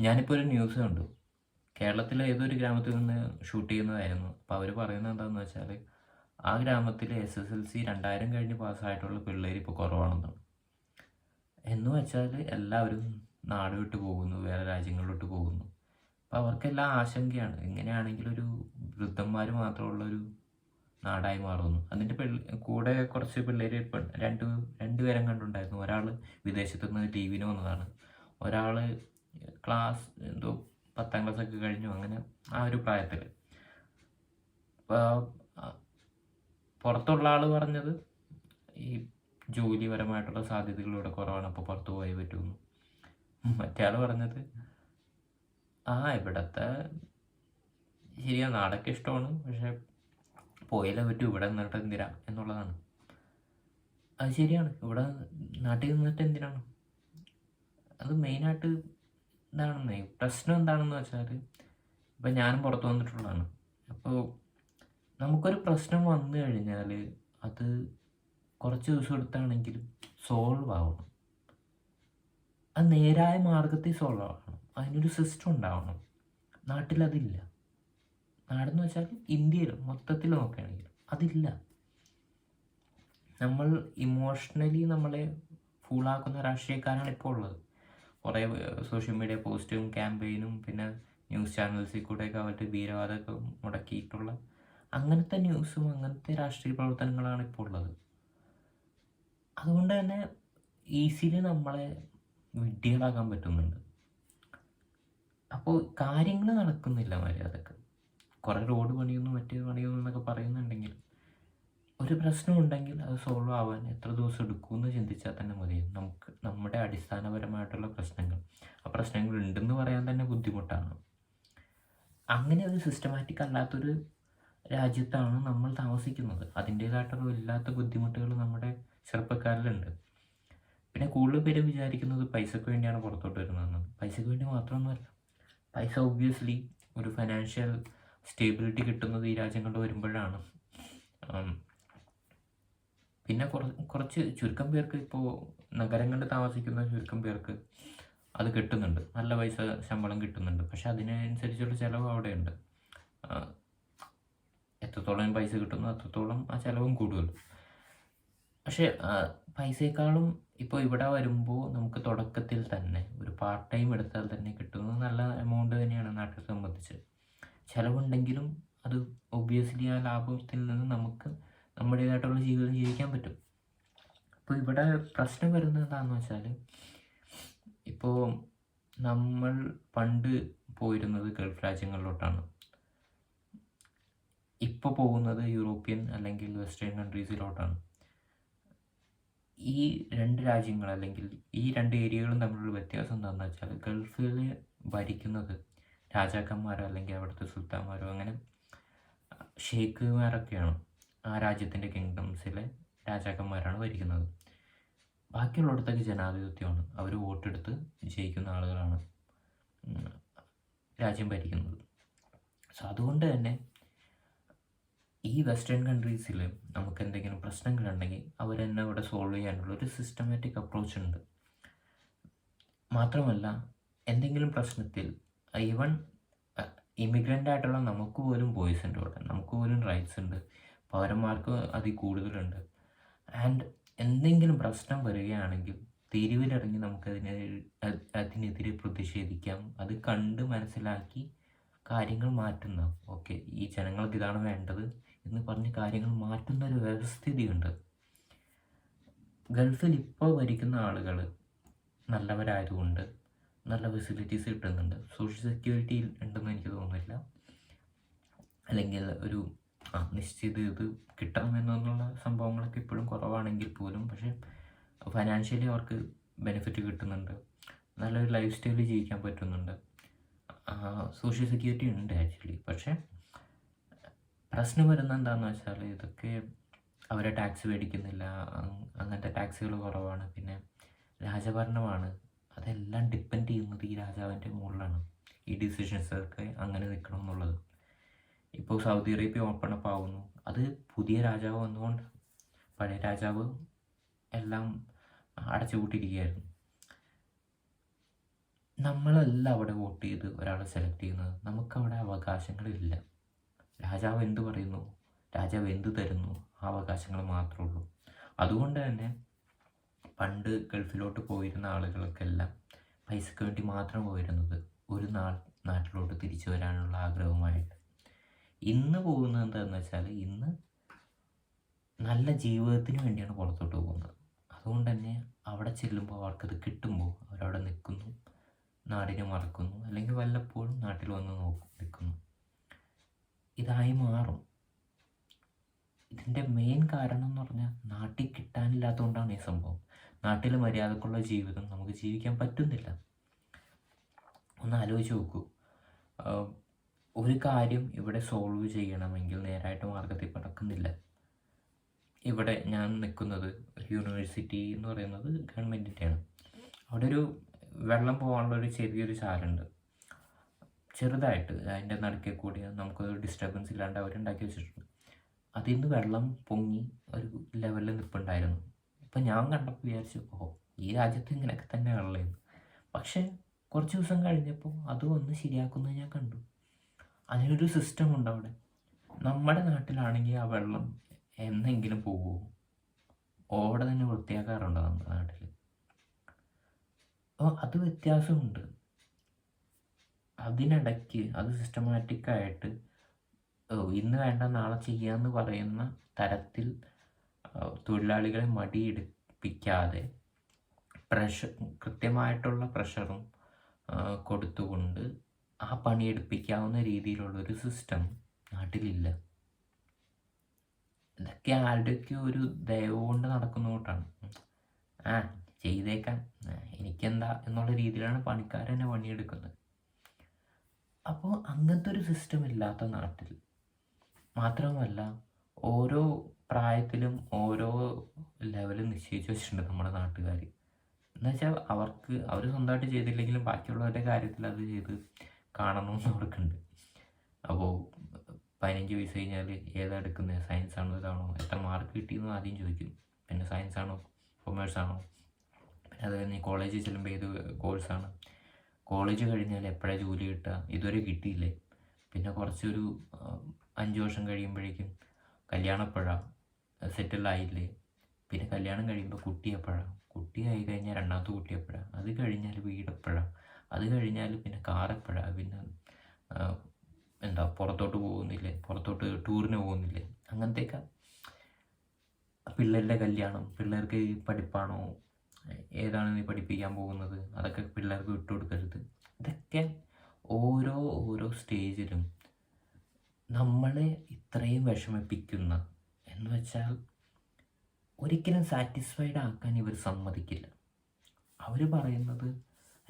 ഞാനിപ്പോൾ ഒരു ന്യൂസ് കണ്ടു. കേരളത്തിലെ ഏതൊരു ഗ്രാമത്തിൽ നിന്ന് ഷൂട്ട് ചെയ്യുന്നതായിരുന്നു. അപ്പോൾ അവർ പറയുന്നത് എന്താണെന്ന് വെച്ചാൽ ആ ഗ്രാമത്തിൽ എസ് എസ് എൽ സി രണ്ടായിരം കഴിഞ്ഞ് പാസ്സായിട്ടുള്ള പിള്ളേർ ഇപ്പോൾ കുറവാണെന്നാണ്. എന്ന് വെച്ചാൽ എല്ലാവരും നാട് വിട്ട് പോകുന്നു വേറെ രാജ്യങ്ങളിലോട്ട് പോകുന്നു. അപ്പോൾ അവർക്കെല്ലാം ആശങ്കയാണ്. ഇങ്ങനെയാണെങ്കിൽ ഒരു വൃദ്ധന്മാർ മാത്രമുള്ളൊരു നാടായി മാറുന്നു. അതിന്റെ കൂടെ കുറച്ച് പിള്ളേർ രണ്ട് രണ്ടുപേരും കണ്ടുണ്ടായിരുന്നു ഒരാൾ വിദേശത്തു നിന്ന് ലീവിന് വന്നതാണ്. ഒരാൾ ക്ലാസ് എന്തോ പത്താം ക്ലാസ് ഒക്കെ കഴിഞ്ഞു. അങ്ങനെ ആ ഒരു പ്രായത്തിൽ പുറത്തുള്ള ആൾ പറഞ്ഞത് ഈ ജോലിപരമായിട്ടുള്ള സാധ്യതകൾ ഇവിടെ കുറവാണ്. അപ്പോൾ പുറത്ത് പോയേ പറ്റുമെന്ന് മറ്റേ ആൾ പറഞ്ഞത് ആ ഇവിടത്തെ ശരിയാ നാടൊക്കെ ഇഷ്ടമാണ്. പക്ഷെ പോയാലേ പറ്റൂ. ഇവിടെ നിന്നിട്ട് എന്തിനാ? എന്നുള്ളതാണ്. അത് ശരിയാണ്. ഇവിടെ നാട്ടിൽ നിന്നിട്ട് എന്തിനാണ്? അത് മെയിനായിട്ട് എന്താണെന്നേ പ്രശ്നം എന്താണെന്ന് വെച്ചാൽ ഇപ്പം ഞാനും പുറത്ത് വന്നിട്ടുള്ളതാണ്. അപ്പോൾ നമുക്കൊരു പ്രശ്നം വന്നു കഴിഞ്ഞാൽ അത് കുറച്ച് ദിവസം എടുത്താണെങ്കിലും സോൾവ് ആവണം. അത് നേരായ മാർഗത്തിൽ സോൾവ് ആവണം. അതിനൊരു സിസ്റ്റം ഉണ്ടാവണം. നാട്ടിലതില്ല നാടെന്ന് വെച്ചാൽ ഇന്ത്യയിൽ മൊത്തത്തിൽ നോക്കുകയാണെങ്കിൽ അതില്ല. നമ്മൾ ഇമോഷണലി നമ്മളെ ഫൂളാക്കുന്ന രാഷ്ട്രീയക്കാരാണ് ഇപ്പോൾ ഉള്ളത്. കുറേ സോഷ്യൽ മീഡിയ പോസ്റ്റും ക്യാമ്പയിനും പിന്നെ ന്യൂസ് ചാനൽസിൽ കൂടെയൊക്കെ അവരുടെ ഭീരവാദമൊക്കെ മുടക്കിയിട്ടുള്ള അങ്ങനത്തെ ന്യൂസും അങ്ങനത്തെ രാഷ്ട്രീയ പ്രവർത്തനങ്ങളാണ് ഇപ്പോൾ ഉള്ളത്. അതുകൊണ്ട് തന്നെ ഈസിലി നമ്മളെ വിഡ്ഢികളാക്കാൻ പറ്റുന്നുണ്ട്. അപ്പോൾ കാര്യങ്ങൾ നടക്കുന്നില്ല മര്യാദയ്ക്ക്. കുറേ റോഡ് പണിയൊന്നും മറ്റേ പണിയൊന്നും എന്നൊക്കെ പറയുന്നുണ്ടെങ്കിൽ ഒരു പ്രശ്നം ഉണ്ടെങ്കിൽ അത് സോൾവ് ആവാൻ എത്ര ദിവസം എടുക്കുമെന്ന് ചിന്തിച്ചാൽ തന്നെ മതി. നമുക്ക് നമ്മുടെ അടിസ്ഥാനപരമായിട്ടുള്ള പ്രശ്നങ്ങൾ. ആ പ്രശ്നങ്ങൾ ഉണ്ടെന്ന് പറയാൻ തന്നെ ബുദ്ധിമുട്ടാണ്. അങ്ങനെ ഒരു സിസ്റ്റമാറ്റിക് അല്ലാത്തൊരു രാജ്യത്താണ് നമ്മൾ താമസിക്കുന്നത്. അതിന്റേതായിട്ടുള്ള ഇല്ലാത്ത ബുദ്ധിമുട്ടുകൾ നമ്മുടെ ചെറുപ്പക്കാരിലുണ്ട്. പിന്നെ കൂടുതൽ പേര് വിചാരിക്കുന്നത് പൈസക്ക് വേണ്ടിയാണ് പുറത്തോട്ട് വരുന്നതെന്ന്. പൈസക്ക് വേണ്ടി മാത്രമൊന്നുമല്ല. പൈസ ഒബ്വിയസ്ലി ഒരു ഫൈനാൻഷ്യൽ സ്റ്റേബിലിറ്റി കിട്ടുന്നത് ഈ രാജ്യങ്ങളിൽ വരുമ്പോഴാണ്. പിന്നെ കുറച്ച് ചുരുക്കം പേർക്ക് ഇപ്പോൾ നഗരങ്ങളിൽ താമസിക്കുന്ന ചുരുക്കം പേർക്ക് അത് കിട്ടുന്നുണ്ട്. നല്ല പൈസ ശമ്പളം കിട്ടുന്നുണ്ട്. പക്ഷെ അതിനനുസരിച്ചുള്ള ചിലവ് അവിടെയുണ്ട്. എത്രത്തോളം പൈസ കിട്ടുന്നു അത്രത്തോളം ആ ചിലവും കൂടുതൽ. പക്ഷേ പൈസയെക്കാളും ഇപ്പോൾ ഇവിടെ വരുമ്പോൾ നമുക്ക് തുടക്കത്തിൽ തന്നെ ഒരു പാർട്ട് ടൈം എടുത്താൽ തന്നെ കിട്ടുന്നത് നല്ല എമൗണ്ട് തന്നെയാണ് നാട്ടിൽ സംബന്ധിച്ച്. ചിലവുണ്ടെങ്കിലും അത് ഒബ്വിയസ്ലി ആ ലാഭത്തിൽ നിന്ന് നമുക്ക് നമ്മുടേതായിട്ടുള്ള ജീവിതം ജീവിക്കാൻ പറ്റും. അപ്പോൾ ഇവിടെ പ്രശ്നം വരുന്നത് എന്താണെന്ന് വെച്ചാൽ ഇപ്പോൾ നമ്മൾ പണ്ട് പോയിരുന്നത് ഗൾഫ് രാജ്യങ്ങളിലോട്ടാണ്. ഇപ്പോൾ പോകുന്നത് യൂറോപ്യൻ അല്ലെങ്കിൽ വെസ്റ്റേൺ കൺട്രീസിലോട്ടാണ്. ഈ രണ്ട് രാജ്യങ്ങൾ അല്ലെങ്കിൽ ഈ രണ്ട് ഏരിയകളും തമ്മിലുള്ള വ്യത്യാസം എന്താണെന്ന് വെച്ചാൽ ഗൾഫിൽ ഭരിക്കുന്നത് രാജാക്കന്മാരോ അല്ലെങ്കിൽ അവിടുത്തെ സുൽത്താന്മാരോ അങ്ങനെ ഷെയ്ഖുമാരൊക്കെയാണ് ആ രാജ്യത്തിന്റെ കിങ്ഡംസിലെ രാജാക്കന്മാരാണ് ഭരിക്കുന്നത്. ബാക്കിയുള്ളിടത്തൊക്കെ ജനാധിപത്യമാണ്. അവർ വോട്ടെടുത്ത് ജയിക്കുന്ന ആളുകളാണ് രാജ്യം ഭരിക്കുന്നത്. സോ അതുകൊണ്ട് തന്നെ ഈ വെസ്റ്റേൺ കൺട്രീസിൽ നമുക്ക് എന്തെങ്കിലും പ്രശ്നങ്ങളുണ്ടെങ്കിൽ അവർ തന്നെ ഇവിടെ സോൾവ് ചെയ്യാനുള്ള ഒരു സിസ്റ്റമാറ്റിക് അപ്രോച്ച് ഉണ്ട്. മാത്രമല്ല എന്തെങ്കിലും പ്രശ്നത്തിൽ ഈവൺ ഇമിഗ്രന്റ് ആയിട്ടുള്ള നമുക്ക് പോലും വോയിസ് ഉണ്ട് ഇവിടെ. നമുക്ക് പോലും റൈറ്റ്സ് ഉണ്ട്. പൗരന്മാർക്ക് അതിൽ കൂടുതലുണ്ട്. ആൻഡ് എന്തെങ്കിലും പ്രശ്നം വരികയാണെങ്കിൽ തെരുവിലിറങ്ങി നമുക്കതിനെ അതിനെതിരെ പ്രതിഷേധിക്കാം. അത് കണ്ട് മനസ്സിലാക്കി കാര്യങ്ങൾ മാറ്റുന്ന ഓക്കെ ഈ ജനങ്ങൾക്ക് ഇതാണ് വേണ്ടത് എന്ന് പറഞ്ഞ് കാര്യങ്ങൾ മാറ്റുന്ന ഒരു വ്യവസ്ഥിതിയുണ്ട്. ഗൾഫിൽ ഇപ്പോൾ ഭരിക്കുന്ന ആളുകൾ നല്ലവരായതുകൊണ്ട് നല്ല ഫെസിലിറ്റീസ് കിട്ടുന്നുണ്ട്. സോഷ്യൽ സെക്യൂരിറ്റി ഉണ്ടെന്ന് എനിക്ക് തോന്നുന്നില്ല. അല്ലെങ്കിൽ ഒരു നിശ്ചിത ഇത് കിട്ടണമെന്നുള്ള സംഭവങ്ങളൊക്കെ ഇപ്പോഴും കുറവാണെങ്കിൽ പോലും പക്ഷേ ഫൈനാൻഷ്യലി അവർക്ക് ബെനിഫിറ്റ് കിട്ടുന്നുണ്ട്. നല്ലൊരു ലൈഫ് സ്റ്റൈലിൽ ജീവിക്കാൻ പറ്റുന്നുണ്ട്. സോഷ്യൽ സെക്യൂരിറ്റി ഉണ്ട് ആക്ച്വലി പക്ഷേ പ്രശ്നം വരുന്ന എന്താണെന്ന് വെച്ചാൽ ഇതൊക്കെ അവരെ ടാക്സ് മേടിക്കുന്നില്ല അങ്ങനത്തെ ടാക്സുകൾ കുറവാണ്. പിന്നെ രാജഭരണമാണ്. അതെല്ലാം ഡിപ്പെൻഡ് ചെയ്യുന്നത് ഈ രാജാവിന്റെ മുകളിലാണ്. ഈ ഡിസിഷൻസൊക്കെ അങ്ങനെ നിൽക്കണം എന്നുള്ളത്. ഇപ്പോൾ സൗദി അറേബ്യ ഓപ്പൺ അപ്പ് ആവുന്നു. അത് പുതിയ രാജാവ് വന്നുകൊണ്ട് പഴയ രാജാവ് എല്ലാം അടച്ചുപൂട്ടിയിരിക്കുകയായിരുന്നു. നമ്മളല്ല അവിടെ വോട്ട് ചെയ്ത് ഒരാളെ സെലക്ട് ചെയ്യുന്നത്. നമുക്കവിടെ അവകാശങ്ങളില്ല. രാജാവ് എന്ത് പറയുന്നു? രാജാവ് എന്ത് തരുന്നു? ആ അവകാശങ്ങൾ മാത്രമേ ഉള്ളൂ. അതുകൊണ്ട് തന്നെ പണ്ട് ഗൾഫിലോട്ട് പോയിരുന്ന ആളുകൾക്കെല്ലാം പൈസക്ക് വേണ്ടി മാത്രം പോയിരുന്നത് ഒരു നാൾ നാട്ടിലോട്ട് തിരിച്ചു വരാനുള്ള ആഗ്രഹവുമായിട്ട്. ഇന്ന് പോകുന്നത് എന്താണെന്ന് വെച്ചാൽ ഇന്ന് നല്ല ജീവിതത്തിന് വേണ്ടിയാണ് പുറത്തോട്ട് പോകുന്നത്. അതുകൊണ്ട് തന്നെ അവിടെ ചെല്ലുമ്പോൾ അവർക്കത് കിട്ടുമ്പോൾ അവരവിടെ നിൽക്കുന്നു നാടിനെ മറക്കുന്നു അല്ലെങ്കിൽ വല്ലപ്പോഴും നാട്ടിൽ വന്ന് നോക്കും നിൽക്കുന്നു. ഇതായി മാറും. ഇതിന്റെ മെയിൻ കാരണം എന്ന് പറഞ്ഞാൽ നാട്ടിൽ കിട്ടാനില്ലാത്തതുകൊണ്ടാണ് ഈ സംഭവം. നാട്ടിൽ മര്യാദക്കുള്ള ജീവിതം നമുക്ക് ജീവിക്കാൻ പറ്റുന്നില്ല. ഒന്ന് ആലോചിച്ച് നോക്കൂ. ഒരു കാര്യം ഇവിടെ സോൾവ് ചെയ്യണമെങ്കിൽ നേരായിട്ട് മാർഗത്തിൽ നടക്കുന്നില്ല ഇവിടെ ഞാൻ നിൽക്കുന്നത് യൂണിവേഴ്സിറ്റി എന്ന് പറയുന്നത് ഗവൺമെന്റിന്റെയാണ് അവിടെ ഒരു വെള്ളം പോകാനുള്ള ഒരു ചെറിയൊരു ചാലുണ്ട്. ചെറുതായിട്ട് അതിന്റെ നടുക്കെ കൂടി നമുക്കൊരു ഡിസ്റ്റർബൻസ് ഇല്ലാണ്ട് അവരുണ്ടാക്കി വെച്ചിട്ടുണ്ട്. അതിൽ നിന്ന് വെള്ളം പൊങ്ങി ഒരു ലെവലിൽ നിൽപ്പുണ്ടായിരുന്നു ഇപ്പം ഞാൻ കണ്ടപ്പോൾ വിചാരിച്ചു ഓ ഈ രാജ്യത്ത് ഇങ്ങനെയൊക്കെ തന്നെ വെള്ളമായിരുന്നു പക്ഷേ കുറച്ച് ദിവസം കഴിഞ്ഞപ്പോൾ അത് ഒന്ന് ശരിയാക്കുന്നത് ഞാൻ കണ്ടു. അതിനൊരു സിസ്റ്റം ഉണ്ട് അവിടെ നമ്മുടെ നാട്ടിലാണെങ്കിൽ ആ വെള്ളം എന്നെങ്കിലും പോകുമോ ഓടെ തന്നെ വൃത്തിയാക്കാറുണ്ടോ നമ്മുടെ നാട്ടിൽ അപ്പോൾ അത് വ്യത്യാസമുണ്ട്. അതിനിടയ്ക്ക് അത് സിസ്റ്റമാറ്റിക്കായിട്ട് ഇന്ന് വേണ്ട നാളെ ചെയ്യാമെന്ന് പറയുന്ന തരത്തിൽ തൊഴിലാളികളെ മടിയെടുപ്പിക്കാതെ പ്രഷർ കൃത്യമായിട്ടുള്ള പ്രഷറും കൊടുത്തുകൊണ്ട് ആ പണിയെടുപ്പിക്കാവുന്ന രീതിയിലുള്ളൊരു സിസ്റ്റം നാട്ടിലില്ല. ഇതൊക്കെ ആരുടെയൊക്കെ ഒരു ദയവ് കൊണ്ട് നടക്കുന്ന കൂട്ടാണ്. ആ ചെയ്തേക്കാം. എനിക്കെന്താ എന്നുള്ള രീതിയിലാണ് പണിക്കാർ തന്നെ പണിയെടുക്കുന്നത്. അപ്പോൾ അങ്ങനത്തെ ഒരു സിസ്റ്റം ഇല്ലാത്ത നാട്ടിൽ മാത്രമല്ല ഓരോ പ്രായത്തിലും ഓരോ ലെവലും നിശ്ചയിച്ച് വെച്ചിട്ടുണ്ട് നമ്മുടെ നാട്ടുകാർ എന്നുവെച്ചാൽ അവർക്ക് അവർ സ്വന്തമായിട്ട് ചെയ്തില്ലെങ്കിലും ബാക്കിയുള്ളവരുടെ കാര്യത്തിൽ അത് ചെയ്ത് കാണണമെന്ന് അവർക്കുണ്ട് അപ്പോൾ പതിനഞ്ച് വയസ്സ് കഴിഞ്ഞാൽ ഏതാ എടുക്കുന്നത് സയൻസ് ആണോ ഇതാണോ? എത്ര മാർക്ക് കിട്ടിയെന്ന് ആദ്യം ചോദിക്കും. പിന്നെ സയൻസ് ആണോ? കൊമേഴ്സ് ആണോ? പിന്നെ അത് കഴിഞ്ഞ് കോളേജിൽ ചെല്ലുമ്പോൾ ഏത് കോഴ്സാണ് കോളേജ് കഴിഞ്ഞാൽ എപ്പോഴാണ് ജോലി കിട്ടുക? ഇതുവരെ കിട്ടിയില്ലേ? പിന്നെ കുറച്ചൊരു അഞ്ച് വർഷം കഴിയുമ്പോഴേക്കും കല്യാണപ്പോഴാണ് സെറ്റിലായില്ലേ പിന്നെ കല്യാണം കഴിയുമ്പോൾ കുട്ടി കുട്ടിയായി കഴിഞ്ഞാൽ രണ്ടാമത്തെ കുട്ടി അത് കഴിഞ്ഞാൽ വീട് അത് കഴിഞ്ഞാൽ പിന്നെ കാർ എപ്പോഴാണ് പിന്നെ എന്താ പുറത്തോട്ട് പോകുന്നില്ലേ? പുറത്തോട്ട് ടൂറിന് പോകുന്നില്ലേ? അങ്ങനത്തെയൊക്കെ പിള്ളേരുടെ കല്യാണം പിള്ളേർക്ക് പഠിപ്പാണോ? ഏതാണ് നീ പഠിപ്പിക്കാൻ പോകുന്നത്? അതൊക്കെ പിള്ളേർക്ക് വിട്ടുകൊടുക്കരുത് ഇതൊക്കെ ഓരോ ഓരോ സ്റ്റേജിലും നമ്മളെ ഇത്രയും വിഷമിപ്പിക്കുന്ന എന്ന് വെച്ചാൽ ഒരിക്കലും സാറ്റിസ്ഫൈഡ് ആക്കാൻ ഇവർ സമ്മതിക്കില്ല. അവർ പറയുന്നത്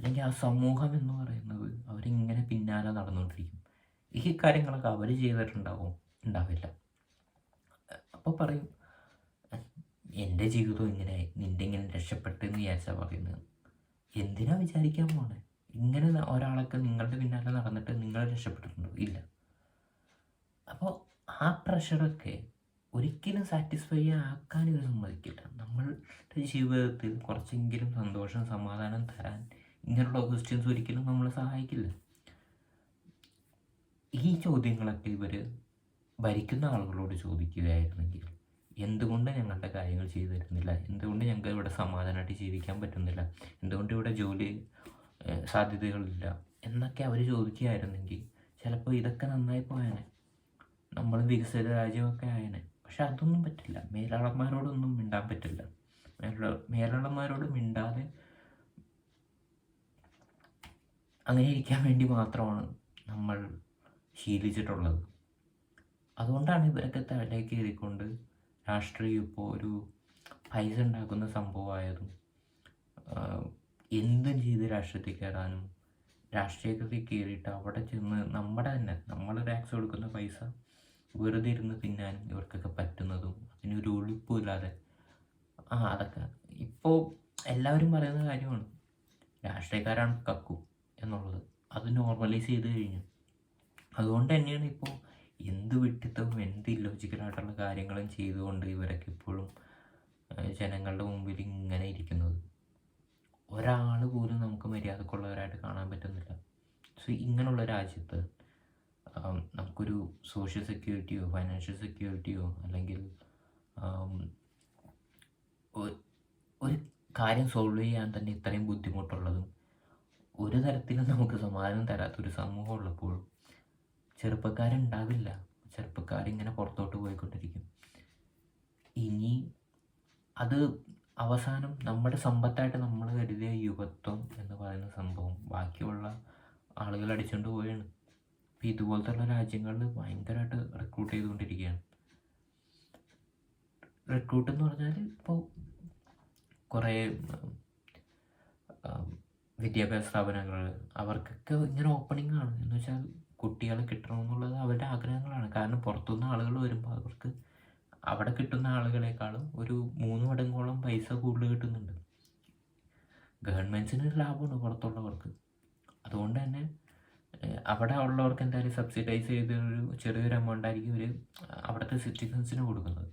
അല്ലെങ്കിൽ ആ സമൂഹം എന്ന് പറയുന്നത് അവരിങ്ങനെ പിന്നാലെ നടന്നുകൊണ്ടിരിക്കും. ഈ കാര്യങ്ങളൊക്കെ അവർ ചെയ്തിട്ടുണ്ടാവും ഉണ്ടാവില്ല. അപ്പോൾ പറയും എന്റെ ജീവിതം ഇങ്ങനെ നിന്റെ ഇങ്ങനെ രക്ഷപ്പെട്ടെന്ന് വിചാരിച്ചാൽ പറയുന്നത്. എന്തിനാ വിചാരിക്കാൻ പോണേ? ഇങ്ങനെ ഒരാളൊക്കെ നിങ്ങളുടെ പിന്നാലെ നടന്നിട്ട് നിങ്ങൾ രക്ഷപ്പെട്ടിട്ടുണ്ടോ? ഇല്ല. അപ്പോൾ ആ പ്രഷറൊക്കെ ഒരിക്കലും സാറ്റിസ്ഫൈ ആക്കാൻ ഇവർ സമ്മതിക്കില്ല. നമ്മളുടെ ജീവിതത്തിൽ കുറച്ചെങ്കിലും സന്തോഷം സമാധാനം തരാൻ ഇങ്ങനെയുള്ള ക്വസ്റ്റ്യൻസ് ഒരിക്കലും നമ്മളെ സഹായിക്കില്ല. ഈ ചോദ്യങ്ങളൊക്കെ ഇവർ ഭരിക്കുന്ന ആളുകളോട് ചോദിക്കുകയായിരുന്നെങ്കിൽ എന്തുകൊണ്ട് ഞങ്ങളുടെ കാര്യങ്ങൾ ചെയ്തു തരുന്നില്ല? എന്തുകൊണ്ട് ഞങ്ങൾക്ക് ഇവിടെ സമാധാനമായിട്ട് ജീവിക്കാൻ പറ്റുന്നില്ല? എന്തുകൊണ്ട് ഇവിടെ ജോലി സാധ്യതകളില്ല? എന്നൊക്കെ അവർ ചോദിക്കുകയായിരുന്നെങ്കിൽ ചിലപ്പോൾ ഇതൊക്കെ നന്നായി പോയേനെ. നമ്മൾ വികസിത രാജ്യമൊക്കെ ആയേനെ. പക്ഷെ അതൊന്നും പറ്റില്ല. മേലാളന്മാരോടൊന്നും മിണ്ടാൻ പറ്റില്ല. മേല മേലാളന്മാരോട് മിണ്ടാതെ അങ്ങനെ ഇരിക്കാൻ വേണ്ടി മാത്രമാണ് നമ്മൾ ശീലിച്ചിട്ടുള്ളത്. അതുകൊണ്ടാണ് ഇവരൊക്കെ തലയിൽ കയറിക്കൊണ്ട് രാഷ്ട്രീയം ഇപ്പോൾ ഒരു പൈസ ഉണ്ടാക്കുന്ന സംഭവമായതും എന്തും ചെയ്ത് രാഷ്ട്രീയത്തിൽ കയറാനും രാഷ്ട്രീയത്തിൽ കയറിയിട്ട് അവിടെ ചെന്ന് നമ്മുടെ തന്നെ നമ്മൾ ടാക്സ് കൊടുക്കുന്ന പൈസ വെറുതെ ഇരുന്ന് തിന്നാനും ഇവർക്കൊക്കെ പറ്റുന്നതും അതിനൊരു ഒളിപ്പും ഇല്ലാതെ ആ അതൊക്കെ. ഇപ്പോൾ എല്ലാവരും പറയുന്ന കാര്യമാണ് രാഷ്ട്രീയക്കാരാണ് കക്കു. എന്നുള്ളത്. അത് നോർമലൈസ് ചെയ്ത് കഴിഞ്ഞു. അതുകൊണ്ട് തന്നെയാണ് ഇപ്പോൾ എന്ത് വിട്ടിത്തവും എന്ത് ഇല്ലോജിക്കലായിട്ടുള്ള കാര്യങ്ങളും ചെയ്തുകൊണ്ട് ഇവരൊക്കെ ഇപ്പോഴും ജനങ്ങളുടെ മുമ്പിൽ ഇങ്ങനെ ഇരിക്കുന്നത്. ഒരാൾ പോലും നമുക്ക് മര്യാദക്കുള്ളവരായിട്ട് കാണാൻ പറ്റുന്നില്ല. സോ ഇങ്ങനെയുള്ള രാജ്യത്ത് നമുക്കൊരു സോഷ്യൽ സെക്യൂരിറ്റിയോ ഫൈനാൻഷ്യൽ സെക്യൂരിറ്റിയോ അല്ലെങ്കിൽ ഒരു കാര്യം സോൾവ് ചെയ്യാൻ തന്നെ ഇത്രയും ബുദ്ധിമുട്ടുള്ളതും ഒരു തരത്തിലും നമുക്ക് സമാധാനം തരാത്തൊരു സമൂഹം ഉള്ളപ്പോഴും ചെറുപ്പക്കാരുണ്ടാവില്ല. ചെറുപ്പക്കാരിങ്ങനെ പുറത്തോട്ട് പോയിക്കൊണ്ടിരിക്കും. ഇനി അത് അവസാനം നമ്മുടെ സമ്പത്തായിട്ട് നമ്മൾ കരുതിയ യുവത്വം എന്ന് പറയുന്ന സംഭവം ബാക്കിയുള്ള ആളുകൾ അടിച്ചുകൊണ്ട് പോവുകയാണ് ഇപ്പം ഇതുപോലത്തുള്ള രാജ്യങ്ങളിൽ ഭയങ്കരമായിട്ട് റിക്രൂട്ട് ചെയ്തുകൊണ്ടിരിക്കുകയാണ് റിക്രൂട്ട് എന്ന് പറഞ്ഞാൽ ഇപ്പോൾ കുറേ വിദ്യാഭ്യാസ സ്ഥാപനങ്ങൾ അവർക്കൊക്കെ ഇങ്ങനെ ഓപ്പണിംഗ് ആണ്. എന്ന് വെച്ചാൽ കുട്ടികളെ കിട്ടണമെന്നുള്ളത് അവരുടെ ആഗ്രഹങ്ങളാണ്. കാരണം പുറത്തുനിന്ന് ആളുകൾ വരുമ്പോൾ അവർക്ക് അവിടെ കിട്ടുന്ന ആളുകളെക്കാളും ഒരു മൂന്ന് മടങ്ങോളം പൈസ കൂടുതൽ കിട്ടുന്നുണ്ട്. ഗവൺമെന്റ്സിന് ലാഭമാണ് പുറത്തുള്ളവർക്ക്. അതുകൊണ്ട് തന്നെ അവിടെ ഉള്ളവർക്ക് എന്തായാലും സബ്സിഡൈസ് ചെയ്ത ഒരു ചെറിയൊരു എമൗണ്ട് ആയിരിക്കും ഒരു അവിടുത്തെ സിറ്റിസൺസിന് കൊടുക്കുന്നത്.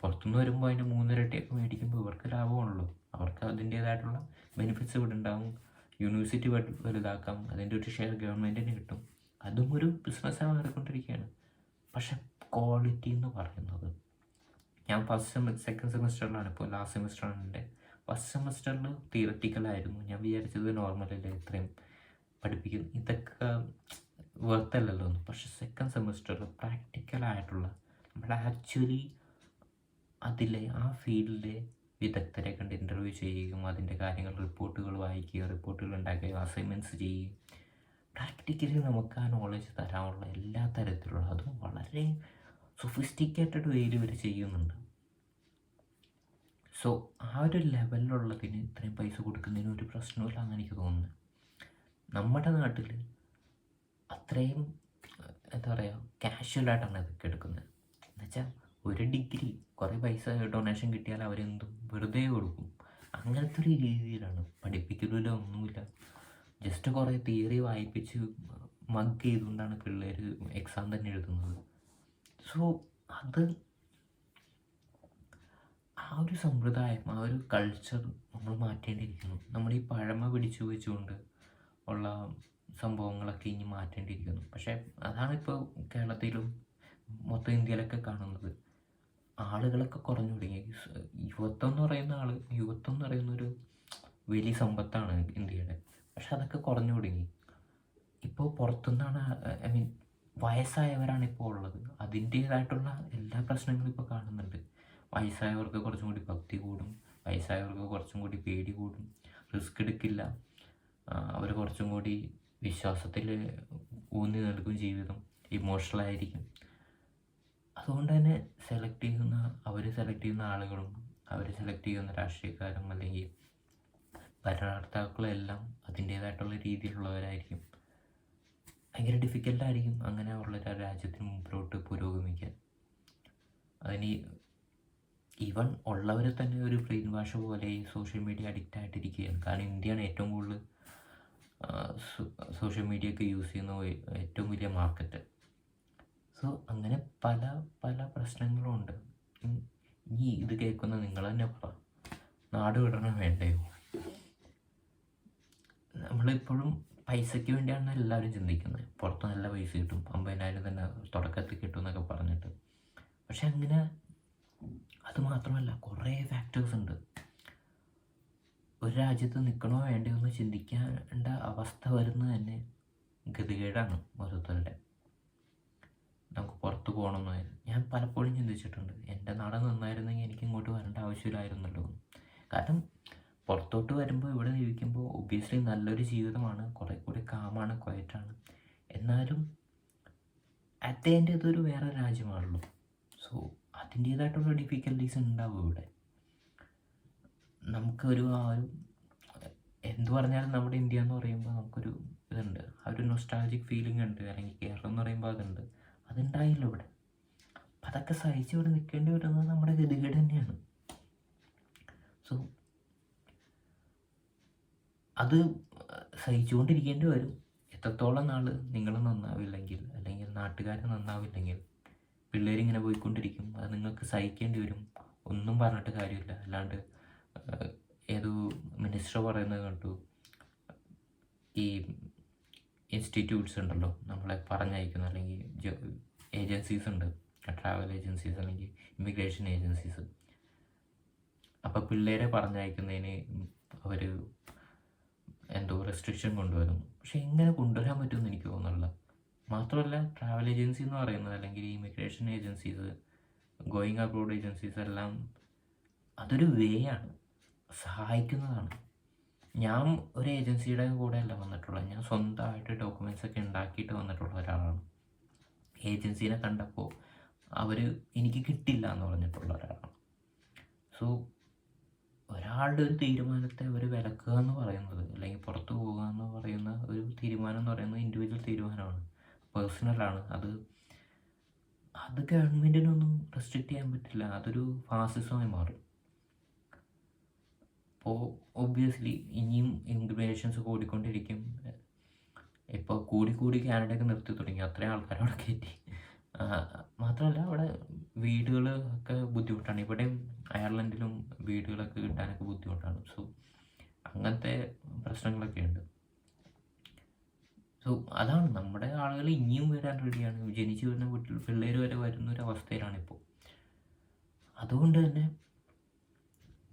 പുറത്തുനിന്ന് വരുമ്പോൾ അതിന്റെ മൂന്നിരട്ടിയൊക്കെ മേടിക്കുമ്പോൾ ഇവർക്ക് ലാഭമാണല്ലോ. അവർക്ക് അതിന്റേതായിട്ടുള്ള ബെനിഫിറ്റ്സ് ഇവിടെ ഉണ്ടാവും. യൂണിവേഴ്സിറ്റി വലു- വലുതാക്കാം അതിന്റെ ഒരു ഷെയർ ഗവൺമെന്റിന് കിട്ടും. അതും ഒരു ബിസിനസ്സായി മാറിക്കൊണ്ടിരിക്കുകയാണ്. പക്ഷെ ക്വാളിറ്റി എന്ന് പറയുന്നത് ഞാൻ ഫസ്റ്റ് സെമ സെക്കൻഡ് സെമിസ്റ്ററിലാണ് ഇപ്പോൾ ലാസ്റ്റ് സെമിസ്റ്ററാണ് എന്റെ. ഫസ്റ്റ് സെമിസ്റ്ററിൽ തിയററ്റിക്കലായിരുന്നു ഞാൻ വിചാരിച്ചത് നോർമലല്ലേ ഇത്രയും പഠിപ്പിക്കുന്നു ഇതൊക്കെ വെറുത്തല്ലല്ലോ പക്ഷെ സെക്കൻഡ് സെമിസ്റ്ററിൽ പ്രാക്ടിക്കലായിട്ടുള്ള നമ്മൾ ആക്ച്വലി അതിലെ ആ ഫീൽഡിലെ വിദഗ്ധരെ കണ്ട് ഇന്റർവ്യൂ ചെയ്യുകയും അതിന്റെ കാര്യങ്ങൾ റിപ്പോർട്ടുകൾ വായിക്കുകയും റിപ്പോർട്ടുകൾ ഉണ്ടാക്കുകയും അസൈൻമെന്റ്സ് ചെയ്യുകയും. പ്രാക്ടിക്കലി നമുക്ക് ആ നോളജ് തരാനുള്ള എല്ലാ തരത്തിലുള്ള അതും വളരെ സൊഫിസ്റ്റിക്കേറ്റഡ് വേയിൽ ഇവർ ചെയ്യുന്നുണ്ട്. സോ ആ ഒരു ലെവലിലുള്ളതിന് ഇത്രയും പൈസ കൊടുക്കുന്നതിന് ഒരു പ്രശ്നമില്ല എന്ന് എനിക്ക് തോന്നുന്നു നമ്മുടെ നാട്ടിൽ അത്രയും എന്താ പറയുക കാഷ്വലായിട്ടാണ് ഇതൊക്കെ എടുക്കുന്നത്. എന്നുവെച്ചാൽ ഒരു ഡിഗ്രി കുറേ പൈസ ഡൊണേഷൻ കിട്ടിയാൽ അവരെന്തും വെറുതെ കൊടുക്കും. അങ്ങനത്തെ ഒരു രീതിയിലാണ്. പഠിപ്പിക്കലില്ല ഒന്നുമില്ല. ജസ്റ്റ് കുറേ തിയറി വായിപ്പിച്ച് മഗ് ചെയ്തുകൊണ്ടാണ് പിള്ളേർ എക്സാം തന്നെ എഴുതുന്നത്. സോ അത് ആ ഒരു സമ്പ്രദായം ആ ഒരു കൾച്ചർ നമ്മൾ മാറ്റേണ്ടിയിരിക്കുന്നു. നമ്മൾ ഈ പഴമ പിടിച്ചു വെച്ചുകൊണ്ട് ഉള്ള സംഭവങ്ങളൊക്കെ ഇനി മാറ്റേണ്ടിയിരിക്കുന്നു. പക്ഷേ അതാണ് ഇപ്പോൾ കേരളത്തിലും മൊത്തം ഇന്ത്യയിലൊക്കെ കാണുന്നത്. ആളുകളൊക്കെ കുറഞ്ഞു തുടങ്ങി. യുവത്വം എന്ന് പറയുന്ന ആൾ യുവത്വം എന്ന് പറയുന്ന ഒരു വലിയ സമ്പത്താണ് ഇന്ത്യയുടെ. പക്ഷെ അതൊക്കെ കുറഞ്ഞു തുടങ്ങി. ഇപ്പോൾ പുറത്തുനിന്നാണ് ഐ മീൻ വയസ്സായവരാണ് ഇപ്പോൾ ഉള്ളത്. അതിന്റേതായിട്ടുള്ള എല്ലാ പ്രശ്നങ്ങളും ഇപ്പോൾ കാണുന്നുണ്ട്. വയസ്സായവർക്ക് കുറച്ചും കൂടി ഭക്തി കൂടും. വയസ്സായവർക്ക് കുറച്ചും കൂടി പേടി കൂടും. റിസ്ക് എടുക്കില്ല. അവർ കുറച്ചും കൂടി വിശ്വാസത്തിൽ ഊന്നി നൽകും ജീവിതം. ഇമോഷണലായിരിക്കും അതുകൊണ്ട് തന്നെ സെലക്ട് ചെയ്യുന്ന അവർ സെലക്ട് ചെയ്യുന്ന ആളുകളും അവർ സെലക്ട് ചെയ്യുന്ന രാഷ്ട്രീയക്കാരും അല്ലെങ്കിൽ ഭരണകർത്താക്കളും എല്ലാം അതിന്റേതായിട്ടുള്ള രീതിയിലുള്ളവരായിരിക്കും. ഭയങ്കര ഡിഫിക്കൽട്ടായിരിക്കും അങ്ങനെ ഉള്ള രാജ്യത്തിന് മുമ്പിലോട്ട് പുരോഗമിക്കാൻ. അതിന് ഈവൻ ഉള്ളവരെ തന്നെ ഒരു ബ്രെയിൻ വാഷ് പോലെ ഈ സോഷ്യൽ മീഡിയ അഡിക്റ്റ് ആയിട്ടിരിക്കുകയാണ്. കാരണം ഇന്ത്യയാണ് ഏറ്റവും കൂടുതൽ സോഷ്യൽ മീഡിയ ഒക്കെ യൂസ് ചെയ്യുന്ന ഏറ്റവും വലിയ മാർക്കറ്റ് സോ അങ്ങനെ പല പല പ്രശ്നങ്ങളും ഉണ്ട് ഈ ഇത് കേൾക്കുന്ന നിങ്ങൾ തന്നെ പറ നാട് വിടണം വേണ്ടയോ നമ്മളിപ്പോഴും പൈസയ്ക്ക് വേണ്ടിയാണ് എല്ലാവരും ചിന്തിക്കുന്നത്. പുറത്ത് നല്ല പൈസ കിട്ടും. അമ്പതിനായിരം തന്നെ തുടക്കത്തിൽ കിട്ടും എന്നൊക്കെ പറഞ്ഞിട്ട്. പക്ഷെ അങ്ങനെ അത് മാത്രമല്ല കുറേ ഫാക്ടേഴ്സ് ഉണ്ട്. ഒരു രാജ്യത്ത് നിൽക്കണോ വേണ്ടയോ എന്ന് ചിന്തിക്കേണ്ട അവസ്ഥ വരുന്നത് തന്നെ ഗതികേടാണ് ഓരോരുത്തരുടെ. നമുക്ക് പുറത്ത് പോകണമെന്ന് ഞാൻ പലപ്പോഴും ചിന്തിച്ചിട്ടുണ്ട് എന്റെ നാട് നന്നായിരുന്നെങ്കിൽ എനിക്ക് ഇങ്ങോട്ട് വരേണ്ട ആവശ്യമില്ലായിരുന്നല്ലോ. കാരണം പുറത്തോട്ട് വരുമ്പോൾ ഇവിടെ ജീവിക്കുമ്പോൾ ഒബ്വിയസ്ലി നല്ലൊരു ജീവിതമാണ് കുറേ കൂടി കാമാണ് ക്വയറ്റാണ് എന്നാലും അറ്റ് എന്റെ ഇതൊരു വേറെ രാജ്യമാണല്ലോ. സോ അതിന്റേതായിട്ടുള്ള ഡിഫിക്കൽട്ടീസ് ഉണ്ടാവും ഇവിടെ. നമുക്കൊരു ആ ഒരു എന്ത് പറഞ്ഞാലും നമ്മുടെ ഇന്ത്യ എന്ന് പറയുമ്പോൾ നമുക്കൊരു ഇതുണ്ട് ആ ഒരു നൊസ്റ്റാൾജിക് ഫീലിംഗ് ഉണ്ട്. അല്ലെങ്കിൽ കേരളം എന്ന് പറയുമ്പോൾ അതുണ്ട്. അതുണ്ടായില്ല ഇവിടെ. അപ്പം അതൊക്കെ സഹിച്ച് ഇവിടെ നിൽക്കേണ്ടി വരുന്നത് നമ്മുടെ ഗതികേട് തന്നെയാണ്. സോ അത് സഹിച്ചുകൊണ്ടിരിക്കേണ്ടി വരും. എത്രത്തോളം നാൾ നിങ്ങൾ നന്നാവില്ലെങ്കിൽ അല്ലെങ്കിൽ നാട്ടുകാർ നന്നാവില്ലെങ്കിൽ പിള്ളേരിങ്ങനെ പോയിക്കൊണ്ടിരിക്കും അത് നിങ്ങൾക്ക് സഹിക്കേണ്ടി വരും. ഒന്നും പറഞ്ഞിട്ട് കാര്യമില്ല. അല്ലാണ്ട് ഏതോ മിനിസ്റ്റർ പറയുന്നത് കണ്ടു. ഈ ഇൻസ്റ്റിറ്റ്യൂട്ട്സ് ഉണ്ടല്ലോ. നമ്മളെ പറഞ്ഞയക്കുന്ന അല്ലെങ്കിൽ ഏജൻസീസ് ഉണ്ട്. ട്രാവൽ ഏജൻസീസ് അല്ലെങ്കിൽ ഇമിഗ്രേഷൻ ഏജൻസീസ് അപ്പോൾ പിള്ളേരെ പറഞ്ഞയക്കുന്നതിന് അവർ എന്തോ റെസ്ട്രിക്ഷൻ കൊണ്ടുവരും. പക്ഷെ എങ്ങനെ കൊണ്ടുവരാൻ പറ്റുമെന്ന് എനിക്ക് തോന്നുന്നില്ല. മാത്രമല്ല ട്രാവൽ ഏജൻസി എന്ന് പറയുന്നത് അല്ലെങ്കിൽ immigration agencies going abroad agencies എല്ലാം അതൊരു വേ ആണ്. സഹായിക്കുന്നതാണ്. ഞാൻ ഒരു ഏജൻസിയുടെ കൂടെ അല്ല വന്നിട്ടുള്ളത്. ഞാൻ സ്വന്തമായിട്ട് ഡോക്യുമെന്റ്സ് ഒക്കെ ഉണ്ടാക്കിയിട്ട് വന്നിട്ടുള്ള ഒരാളാണ്. ഏജൻസീനെ കണ്ടപ്പോൾ അവർ എനിക്ക് കിട്ടില്ല എന്ന് പറഞ്ഞിട്ടുള്ള ഒരാളാണ്. സോ ഒരാളുടെ ഒരു തീരുമാനത്തെ അവർ വിലക്കുക എന്ന് പറയുന്നത് അല്ലെങ്കിൽ പുറത്തു പോകുക എന്ന് പറയുന്ന ഒരു തീരുമാനം എന്ന് പറയുന്നത് ഇൻഡിവിജ്വൽ തീരുമാനമാണ്. പേഴ്സണലാണ് അത് അത് ഗവൺമെന്റിനൊന്നും റെസ്ട്രിക്റ്റ് ചെയ്യാൻ പറ്റില്ല. അതൊരു ഫാസിസമായി മാറും. അപ്പോൾ ഒബ്വിയസ്ലി ഇനിയും ഇമിഗ്രേഷൻസ് കൂടിക്കൊണ്ടിരിക്കും ഇപ്പോൾ കൂടി കൂടി കാനഡയൊക്കെ നിർത്തി തുടങ്ങി. അത്രയും ആൾക്കാർ അവിടെ കയറ്റി. മാത്രമല്ല അവിടെ വീടുകൾ ഒക്കെ ബുദ്ധിമുട്ടാണ്. ഇവിടെയും അയർലൻഡിലും വീടുകളൊക്കെ കിട്ടാനൊക്കെ ബുദ്ധിമുട്ടാണ്. സോ അങ്ങനത്തെ പ്രശ്നങ്ങളൊക്കെ ഉണ്ട്. സോ അതാണ്. നമ്മുടെ ആളുകൾ ഇനിയും വരാൻ റെഡിയാണ് ജനിച്ചു വരുന്ന വീട്ടിൽ പിള്ളേർ വരെ വരുന്ന ഒരു അവസ്ഥയിലാണ് ഇപ്പോൾ. അതുകൊണ്ട് തന്നെ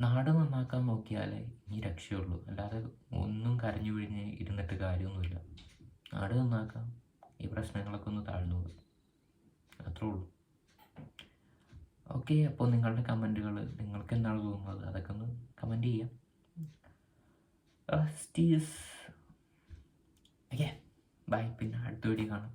നാട് നന്നാക്കാൻ നോക്കിയാലേ ഇനി രക്ഷയുള്ളൂ. അല്ലാതെ ഒന്നും കരഞ്ഞു പിഴിഞ്ഞ് ഇരുന്നിട്ട് കാര്യമൊന്നുമില്ല. നാട് നന്നാക്കാം. ഈ പ്രശ്നങ്ങളൊക്കെ ഒന്ന് താഴ്ന്നു അത്രേ ഉള്ളൂ. ഓക്കെ അപ്പോൾ നിങ്ങളുടെ കമന്റുകൾ നിങ്ങൾക്ക് എന്താണ് തോന്നുന്നത്? അതൊക്കെ ഒന്ന് കമന്റ് ചെയ്യാം. സ്റ്റീസ്. Okay bye. പിന്നെ അടുത്ത വീഡിയോ കാണാം.